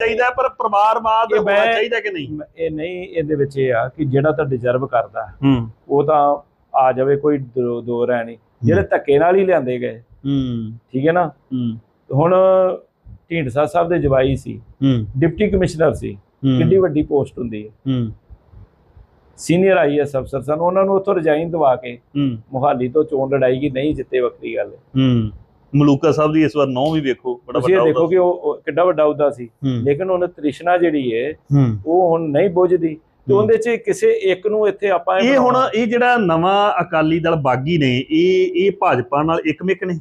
ਚਾਹੀਦਾ ਪਰ ਪਰਿਵਾਰਵਾਦ ਹੋਣਾ ਚਾਹੀਦਾ ਕਿ ਨਹੀਂ? ਇਹ ਨਹੀਂ ਇਹਦੇ ਵਿੱਚ ਇਹ ਆ ਕਿ ਜਿਹੜਾ ਤਾਂ ਡਿਜ਼ਰਵ ਕਰਦਾ ਉਹ ਤਾਂ ਆ ਜਾਵੇ ਕੋਈ ਦੋ ਰਹਿ ਨਹੀਂ। ਜਿਹੜੇ ਧੱਕੇ ਨਾਲ ਹੀ ਲਿਆਂਦੇ ਗਏ। ਹੂੰ। ਠੀਕ ਹੈ ਨਾ? ਹੂੰ। ਹੁਣ ਢੀਂਡਸਾ ਸਾਹਿਬ ਦੇ ਜਵਾਈ ਸੀ ਹੂੰ। ਡਿਪਟੀ ਕਮਿਸ਼ਨਰ ਸੀ ਕਿੰਨੀ ਵੱਡੀ ਪੋਸਟ ਹੁੰਦੀ ਹੈ। ਹੂੰ। ਸੀਨੀਅਰ ਆਈਐਸ ਅਫਸਰ ਸਨ ਉਹਨਾਂ ਨੂੰ ਉੱਥੋਂ ਰਿਜ਼ਾਈਨ ਦਵਾ ਕੇ ਮੁਹਾਲੀ ਤੋਂ ਚੋਣ ਲੜਾਈ ਗਈ ਨਹੀਂ ਜਿੱਤੇ ਵੱਖਰੀ ਗੱਲ ਹੂੰ। ਮਲੂਕਾ ਸਾਹਿਬ ਦੀ ਇਸ ਵਾਰ ਨੌ ਵੀ ਵੇਖੋ ਬੜਾ ਵੱਡਾ ਦੇਖੋ ਕਿ ਉਹ ਕਿੱਡਾ ਵੱਡਾ ਅਹੁਦਾ ਸੀ। ਲੇਕਿਨ ਉਹਨੇ ਤ੍ਰਿਸ਼ਨਾ ਜਿਹੜੀ ਹੈ। ਉਹ ਹੁਣ ਨਹੀਂ ਬੁੱਝਦੀ। ਤੇ। ਉਹਦੇ 'ਚ ਕਿਸੇ ਇੱਕ ਨੂੰ ਇੱਥੇ ਆਪਾਂ ਇਹ ਹੁਣ। ਇਹ ਜਿਹੜਾ ਨਵਾਂ ਅਕਾਲੀ ਦਲ ਬਾਗੀ ਨੇ ਇਹ ਇਹ ਭਾਜਪਾ ਨਾਲ ਇੱਕਮਿਕ ਨੇ?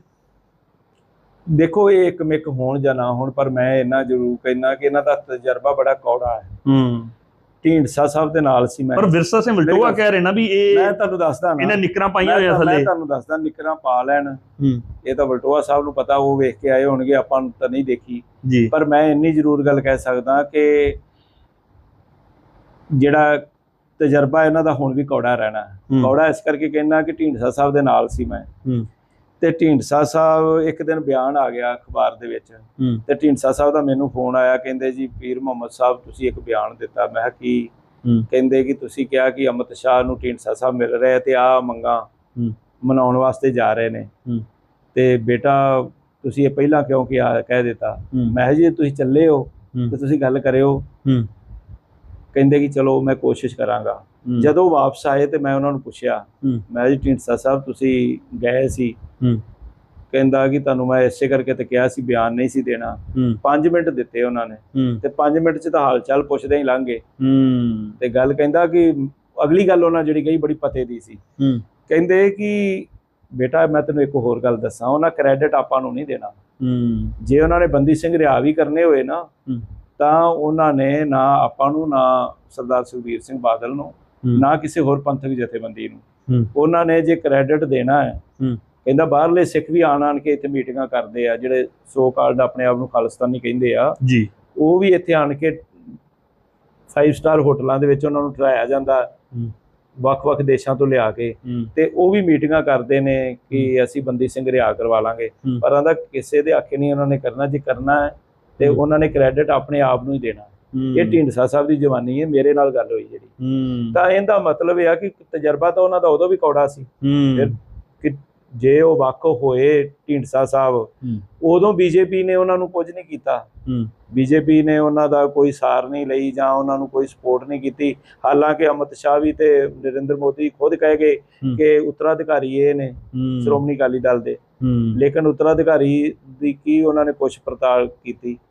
ਦੇਖੋ ਇਹ ਇੱਕ ਮਿਕ ਹੋਣ ਜਾਂ ਨਾ ਹੋਣ ਪਰ ਮੈਂ ਇਹਨਾਂ ਜ਼ਰੂਰ ਕਹਿਣਾ ਕਿ ਇਹਨਾਂ ਦਾ ਤਜਰਬਾ ਬੜਾ ਕੌੜਾ ਹੈ। ਹੂੰ। ਢੀਂਡਸਾ ਸਾਹਿਬ ਦੇ ਨਾਲ ਸੀ ਮੈਂ। ਪਰ ਵਿਰਸਾ ਸਿੰਘ ਵਲਟੋਆ ਮੇਰੀ ਕਹਿ ਰਹੇ ਨਾ ਵੀ ਇਹ ਮੈਂ ਤੁਹਾਨੂੰ ਦੱਸਦਾ ਨਾ। ਇਹਨਾਂ ਨਿਕਰਾਂ ਪਾਈਆਂ ਹੋਈਆਂ ਤਾਂ- ਮੈਂ ਥੱਲੇ। ਤੁਹਾਨੂੰ ਦੱਸਦਾ ਨਿਕਰਾਂ ਪਾ ਲੈਣ। ਹੂੰ। ਇਹ ਤਾਂ ਵਲਟੋਆ ਸਾਹਿਬ ਨੂੰ ਪਤਾ ਉਹ ਵੇਖ ਕੇ ਆਏ ਹੋਣਗੇ ਆਪਾਂ ਨੂੰ ਤਾਂ ਨਹੀਂ ਦੇਖੀ। ਪਰ ਮੈਂ ਇੰਨੀ ਜ਼ਰੂਰ ਗੱਲ ਕਹਿ ਸਕਦਾ ਕਿ ਜਿਹੜਾ ਤਜਰਬਾ ਇਹਨਾਂ ਦਾ ਹੁਣ ਵੀ ਕੌੜਾ ਰਹਿਣਾ। ਕੌੜਾ ਇਸ ਕਰਕੇ ਕਹਿਣਾ ਕਿ ਢੀਂਡਸਾ ਸਾਹਿਬ ਦੇ ਨਾਲ ਸੀ ਮੈਂ। ਹੂੰ। ਤੇ ਢੀਂਡਸਾ ਸਾਹਿਬ ਇੱਕ ਦਿਨ ਬਿਆਨ ਆ ਗਿਆ ਅਖਬਾਰ ਦੇ ਵਿੱਚ। ਤੇ ਢੀਂਡਸਾ ਸਾਹਿਬ ਦਾ ਮੈਨੂੰ ਫੋਨ ਆਇਆ ਕਹਿੰਦੇ ਜੀ ਪੀਰ ਮੁਹੰਮਦ ਸਾਹਿਬ ਤੁਸੀਂ ਇੱਕ ਬਿਆਨ ਦਿੱਤਾ। ਮੈਂ ਕੀ? ਕਹਿੰਦੇ ਕਿ ਤੁਸੀਂ ਕਿਹਾ ਕਿ ਅਮਿਤ ਸ਼ਾਹ ਨੂੰ ਢੀਂਡਸਾ ਸਾਹਿਬ ਮਿਲ ਰਹੇ ਤੇ ਆ ਮੰਗਾ ਮਨਾਉਣ ਵਾਸਤੇ ਜਾ ਰਹੇ ਨੇ। ਤੇ ਬੇਟਾ ਤੁਸੀਂ ਇਹ ਪਹਿਲਾਂ ਕਿਉਂ ਕਿਹਾ ਕਹਿ ਦਿੱਤਾ? ਮੈਂ ਜੀ ਤੁਸੀਂ ਚੱਲੇ ਹੋ ਤੇ ਤੁਸੀਂ ਗੱਲ ਕਰਿਓ। ਕਹਿੰਦੇ ਕਿ ਚਲੋ ਮੈਂ ਕੋਸ਼ਿਸ਼ ਕਰਾਂਗਾ। ਜਦੋਂ ਵਾਪਸ ਆਏ ਤੇ ਮੈਂ ਉਹਨਾਂ ਨੂੰ ਪੁੱਛਿਆ ਮੈਂ ਜੀ ਢੀਂਡਸਾ ਸਾਹਿਬ ਤੁਸੀਂ ਗਏ ਸੀ? ਹੂੰ। ਕਹਿੰਦਾ ਕਿ ਤੁਹਾਨੂੰ ਮੈਂ ਇਸੇ ਕਰਕੇ ਤੇ ਕਿਹਾ ਸੀ ਬਿਆਨ ਨਹੀਂ ਸੀ ਦੇਣਾ। ਹੂੰ। 5 ਮਿੰਟ ਦਿੱਤੇ ਉਹਨਾਂ ਨੇ। ਤੇ 5 ਮਿੰਟ 'ਚ ਤਾਂ ਹਾਲ ਚਾਲ ਪੁੱਛਦੇ ਹੀ ਲੰਘ ਗਏ। ਹੂੰ। ਤੇ ਗੱਲ ਕਹਿੰਦਾ ਕਿ ਅਗਲੀ ਗੱਲ ਉਹਨਾਂ ਜਿਹੜੀ ਕਹੀ ਬੜੀ ਪਤੇ ਦੀ ਸੀ। ਹੂੰ। ਕਹਿੰਦੇ ਕਿ ਬੇਟਾ ਮੈਂ ਤੈਨੂੰ ਇੱਕ ਹੋਰ ਗੱਲ ਦੱਸਾਂ। ਉਹਨਾਂ ਕ੍ਰੈਡਿਟ ਆਪਾਂ ਨੂੰ ਨਹੀਂ ਦੇਣਾ। ਹੂੰ। ਜੇ ਉਹਨਾਂ ਨੇ ਬੰਦੀ ਸਿੰਘ ਰਿਹਾ ਵੀ ਕਰਨੇ ਹੋਏ ਨਾ ਤਾਂ ਉਹਨਾਂ ਨੇ ਨਾ ਆਪਾਂ ਨੂੰ ਨਾ ਸਰਦਾਰ ਸੁਖਬੀਰ ਸਿੰਘ ਬਾਦਲ ਨੂੰ। ਨਾ ਕਿਸੇ ਹੋਰ ਪੰਥਕ ਜਥੇਬੰਦੀ ਨੂੰ। ਉਹਨਾਂ ਨੇ ਜੇ ਕ੍ਰੈਡਿਟ ਦੇਣਾ ਹੂੰ। ਕਹਿੰਦਾ ਬਾਹਰਲੇ ਸਿੱਖ ਵੀ ਆਣ ਆਣ ਕੇ ਇੱਥੇ ਮੀਟਿੰਗਾਂ ਕਰਦੇ ਆ ਜਿਹੜੇ ਸੋ ਕਾਲਡ ਆਪਣੇ ਆਪ ਨੂੰ ਖਾਲਿਸਤਾਨੀ ਕਹਿੰਦੇ ਆ ਜੀ। ਉਹ ਵੀ ਇੱਥੇ ਆਣ ਕੇ 5 ਸਟਾਰ ਹੋਟਲਾਂ ਦੇ ਵਿੱਚ ਉਹਨਾਂ ਨੂੰ ਠਹਿਰਾਇਆ ਜਾਂਦਾ ਵੱਖ-ਵੱਖ ਦੇਸ਼ਾਂ ਤੋਂ ਲਿਆ ਕੇ ਤੇ ਉਹ ਵੀ ਮੀਟਿੰਗਾਂ ਕਰਦੇ ਨੇ ਕਿ ਅਸੀਂ ਬੰਦੀ ਸਿੰਘ ਰਿहा ਕਰਵਾ ਲਾਂਗੇ। ਪਰ ਆਂਦਾ ਕਿਸੇ ਦੇ ਆਖੇ ਨਹੀਂ ਉਹਨਾਂ ਨੇ ਕਰਨਾ ਜੇ ਕਰਨਾ ਤੇ। ਉਹਨਾਂ ਨੇ ਕ੍ਰੈਡਿਟ ਆਪਣੇ ਆਪ ਨੂੰ ਹੀ ਦੇਣਾ। ਇਹ ਢੀਂਡਸਾ ਸਾਹਿਬ ਦੀ ਜਵਾਨੀ ਹੈ ਮੇਰੇ ਨਾਲ ਗੱਲ ਹੋਈ ਜਿਹੜੀ। ਤਾਂ ਇਹਦਾ ਮਤਲਬ ਇਹ ਆ ਕਿ ਤਜਰਬਾ ਤਾਂ ਉਹਨਾਂ ਦਾ ਉਦੋਂ ਵੀ ਕੌੜਾ ਸੀ। ਫਿਰ ਜੇ ਉਹ ਵਾਕਫ ਹੋਏ ਢੀਂਡਸਾ ਸਾਹਿਬ ਉਦੋਂ ਬੀਜੇਪੀ ਨੇ ਉਹਨਾਂ ਨੂੰ ਕੁਝ ਨਹੀਂ ਕੀਤਾ। ਬੀਜੇਪੀ ਨੇ ਉਹਨਾਂ ਦਾ ਕੋਈ ਸਾਰ ਨਹੀਂ ਲਈ ਜਾਂ ਉਹਨਾਂ ਨੂੰ ਕੋਈ ਸਪੋਰਟ ਨਹੀਂ ਕੀਤੀ। ਹਾਲਾਂਕਿ ਅਮਿਤ ਸ਼ਾਹ ਵੀ ਤੇ ਨਰਿੰਦਰ ਮੋਦੀ ਖੁਦ ਕਹੇ ਗਏ। ਕਿ ਉੱਤਰਾਧਿਕਾਰੀ ਇਹ ਨੇ ਸ਼੍ਰੋਮਣੀ ਅਕਾਲੀ ਦਲ ਦੇ। ਲੇਕਿਨ ਉੱਤਰਾਧਿਕਾਰੀ ਦੀ ਕੀ ਉਹਨਾਂ ਨੇ ਪੁੱਛ ਪੜਤਾਲ ਕੀਤੀ?